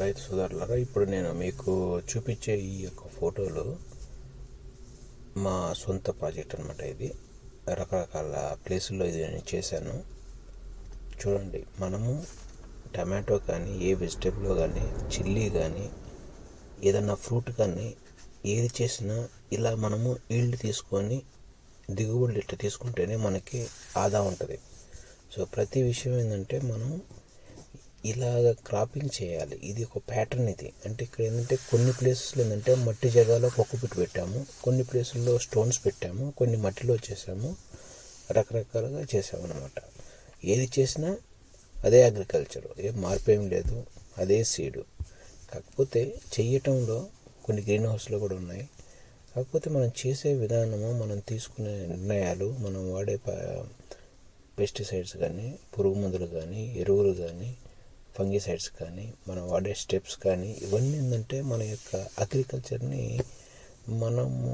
రైతు సోదరులారా ఇప్పుడు నేను మీకు చూపించే ఈ యొక్క ఫోటోలు మా సొంత ప్రాజెక్ట్ అనమాట ఇది. రకరకాల ప్లేసుల్లో ఇది నేను చేశాను. చూడండి మనము టమాటో కానీ ఏ వెజిటేబుల్ కానీ చిల్లీ కానీ ఏదన్నా ఫ్రూట్ కానీ ఏది చేసినా ఇలా మనము ఈల్డ్ తీసుకొని దిగుబడులు ఇట్లా తీసుకుంటేనే మనకి ఆదా ఉంటుంది. సో ప్రతి విషయం ఏంటంటే మనం ఇలాగ క్రాపింగ్ చేయాలి. ఇది ఒక ప్యాటర్న్ ఇది. అంటే ఇక్కడ ఏంటంటే కొన్ని ప్లేసెస్లో ఏంటంటే మట్టి జగాలో కొక్కుపిట్టు పెట్టాము. కొన్ని ప్లేసుల్లో స్టోన్స్ పెట్టాము. కొన్ని మట్టిలో చేసాము. రకరకాలుగా చేసాము అనమాట ఏది చేసినా అదే అగ్రికల్చర్ ఏం మార్పేం లేదు. అదే సీడు కాకపోతే చెయ్యటంలో కొన్ని గ్రీన్ హౌస్లో కూడా ఉన్నాయి. కాకపోతే మనం చేసే విధానము మనం తీసుకునే నిర్ణయాలు మనం వాడే పెస్టిసైడ్స్ కానీ పురుగు మందులు కానీ ఎరువులు కానీ ఫంగిసైడ్స్ కానీ మనం వాడే స్టెప్స్ కానీ ఇవన్నీ ఏంటంటే మన యొక్క అగ్రికల్చర్ని మనము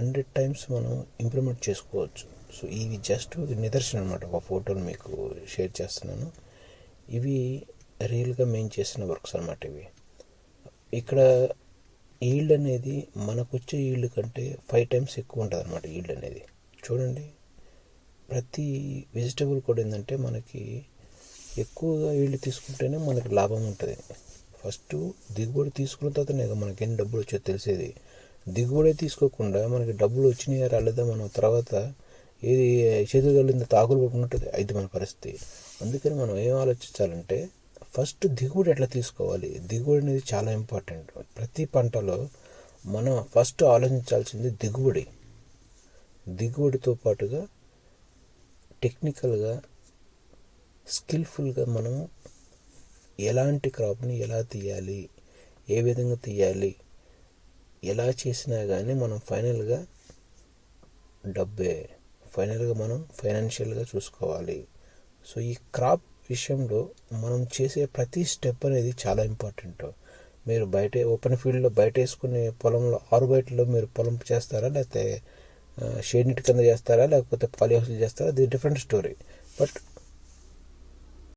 హండ్రెడ్ టైమ్స్ మనం ఇంప్రూవ్మెంట్ చేసుకోవచ్చు. సో ఇవి జస్ట్ నిదర్శనం అనమాట ఒక ఫోటోలు మీకు షేర్ చేస్తున్నాను. ఇవి రియల్గా మేము చేసిన వర్క్స్ అనమాట ఇవి. ఇక్కడ ఈల్డ్ అనేది మనకు వచ్చే ఈల్డ్ కంటే ఫైవ్ టైమ్స్ ఎక్కువ ఉంటుంది అనమాట ఈల్డ్ అనేది. చూడండి. ప్రతి వెజిటబుల్ కూడా ఏంటంటే మనకి ఎక్కువగా ఈల్డ్ తీసుకుంటేనే మనకి లాభం ఉంటుంది. ఫస్ట్ దిగుబడి తీసుకున్న తర్వాతనే కదా మనకి ఎన్ని డబ్బులు వచ్చో తెలిసేది. దిగుబడి తీసుకోకుండా మనకి డబ్బులు వచ్చినాయా రాలేదా మనం తర్వాత ఏది చేతులు కలింద తాకులు పట్టుకున్నట్టు అయితే మన పరిస్థితి. అందుకని మనం ఏం ఆలోచించాలంటే ఫస్ట్ దిగుబడి ఎట్లా తీసుకోవాలి? దిగుబడి అనేది చాలా ఇంపార్టెంట్. ప్రతి పంటలో మనం ఫస్ట్ ఆలోచించాల్సింది దిగుబడి. దిగుబడితో పాటుగా టెక్నికల్గా స్కిల్ఫుల్గా మనం ఎలాంటి క్రాప్ని ఎలా తీయాలి ఏ విధంగా తీయాలి ఎలా చేసినా కానీ మనం ఫైనల్గా డబ్బే ఫైనల్గా మనం ఫైనాన్షియల్గా చూసుకోవాలి. సో ఈ క్రాప్ విషయంలో మనం చేసే ప్రతి స్టెప్ అనేది చాలా ఇంపార్టెంట్. మీరు బయట ఓపెన్ ఫీల్డ్లో బయట వేసుకునే పొలంలో ఆరు బయటలో మీరు పొలం చేస్తారా లేకపోతే షేడ్ నీటి కింద చేస్తారా లేకపోతే పాలి హౌస్లు చేస్తారా అది డిఫరెంట్ స్టోరీ. బట్